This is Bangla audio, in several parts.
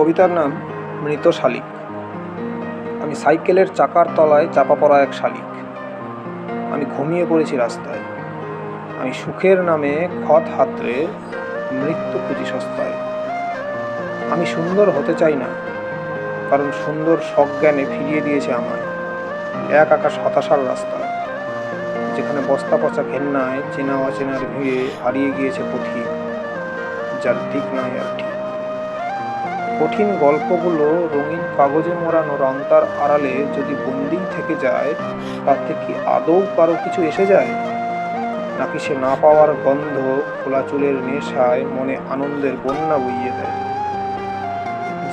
কবিতার নাম মৃত শালিক। আমি সাইকেলের চাকার তলায় চাপা পড়া এক শালিক। আমি ঘুমিয়ে পড়েছি রাস্তায়। আমি সুখের নামে খত হাতরে মৃত্যু খুঁজি সস্তায়। আমি সুন্দর হতে চাই না, কারণ সুন্দর সজ্ঞানে ফিরিয়ে দিয়েছে আমায়। এক আকাশ হতাশার রাস্তায় যেখানে বস্তা পচা ঘেন্নায় চেনা অচেনার ভিড়ে হারিয়ে গিয়েছে পথিক যার দিক নয় আর ঠিক। কঠিন গল্পগুলো রঙিন কাগজে মোড়ানো রংতার আড়ালে যদি বন্দিই থেকে যায় তাতে কি আদৌ কারও কিছু এসে যায়? নাকি সে না পাওয়ার গন্ধ খোলা চুলের নেশায় মনে আনন্দের বন্যা বইয়ে দেয়?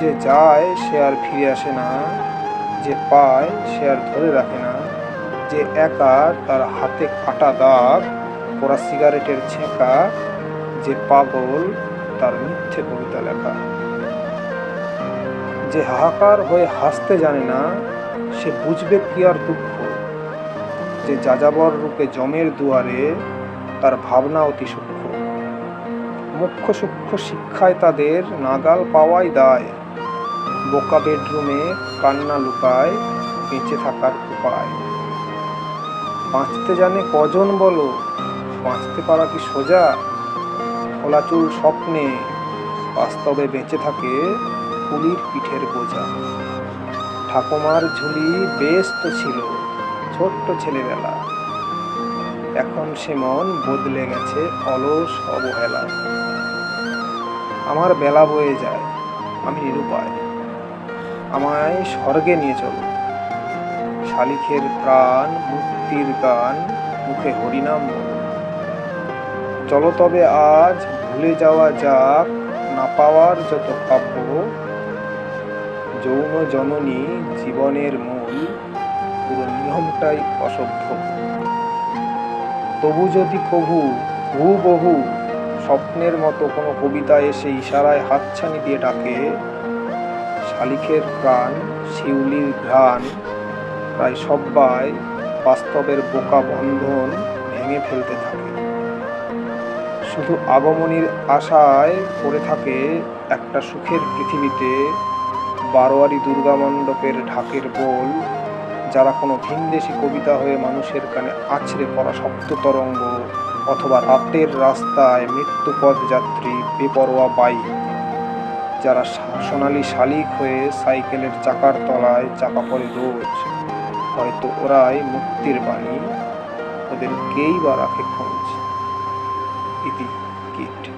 যে যায়, সে আর ফিরে আসে না। যে পায়, সে আর ধরে রাখে না। যে একা, তার হাতে কাটা দাগ, পোড়া সিগারেটের ছেঁকা। যে পাগল, তার মিথ্যে কবিতা লেখা। যে হাহাকার হয়ে হাসতে জানে না, সে বুঝবে কি আর দুঃখ। যে যাযাবর রূপে জমের দুয়ারে, তার ভাবনা অতি সূক্ষ্ম। মুখ্য সূক্ষ্ম শিক্ষায় তাদের নাগাল পাওয়াই দায়। বোকা বেডরুমে কান্না লুকায় বেঁচে থাকার উপায়। বাঁচতে জানে কজন বলো, বাঁচতে পারা কি সোজা? খোলাচুল স্বপ্নে বাস্তবে বেঁচে থাকে কুলির পিঠের বোঝা। ঠাকুমার ঝুলি বেশ তো ছিল, ছোট্ট ছেলেবেলা। এখন সে মন বদলে গেছে অলস অবহেলা। আমার বেলা বয়ে যায়, আমি নিরুপায়। আমায় স্বর্গে নিয়ে চলো। শালিখের প্রাণ, মুক্তির গান, মুখে হরিনাম চলো তবে আজ ভুলে যাওয়া যাক, না পাওয়ার যত কাব্য যৌন জননী জীবনের মূল পুরো নিয়মটাই অসভ্য। তবু যদি কভু বহু স্বপ্নের মতো কোনো কবিতা এসে ইশারায় হাতছানি দিয়ে ডাকে, শালিখের প্রাণ, শিউলির ঘ্রাণ, প্রায় সব্বাই বাস্তবের বোকা বন্ধন ভেঙে ফেলতে থাকে। শুধু আগমনীর আশায় পড়ে থাকে একটা সুখের পৃথিবীতে বারোয়ারি দুর্গা মণ্ডপের ঢাকের বোল, যারা কোনো ভিনদেশি কবিতা হয়ে মানুষের কানে আছড়ে পড়া শব্দ তরঙ্গ অথবা রাতের রাস্তায় মৃত্যুপথ যাত্রী বেপরোয়া বাইক যারা সোনালি শালিক হয়ে সাইকেলের চাকার তলায় চাপা পড়ে রোজ। হয়তো ওরাই মুক্তির বাণী, ওদের কেই বা রাখে খোঁজ। ইতি কিট।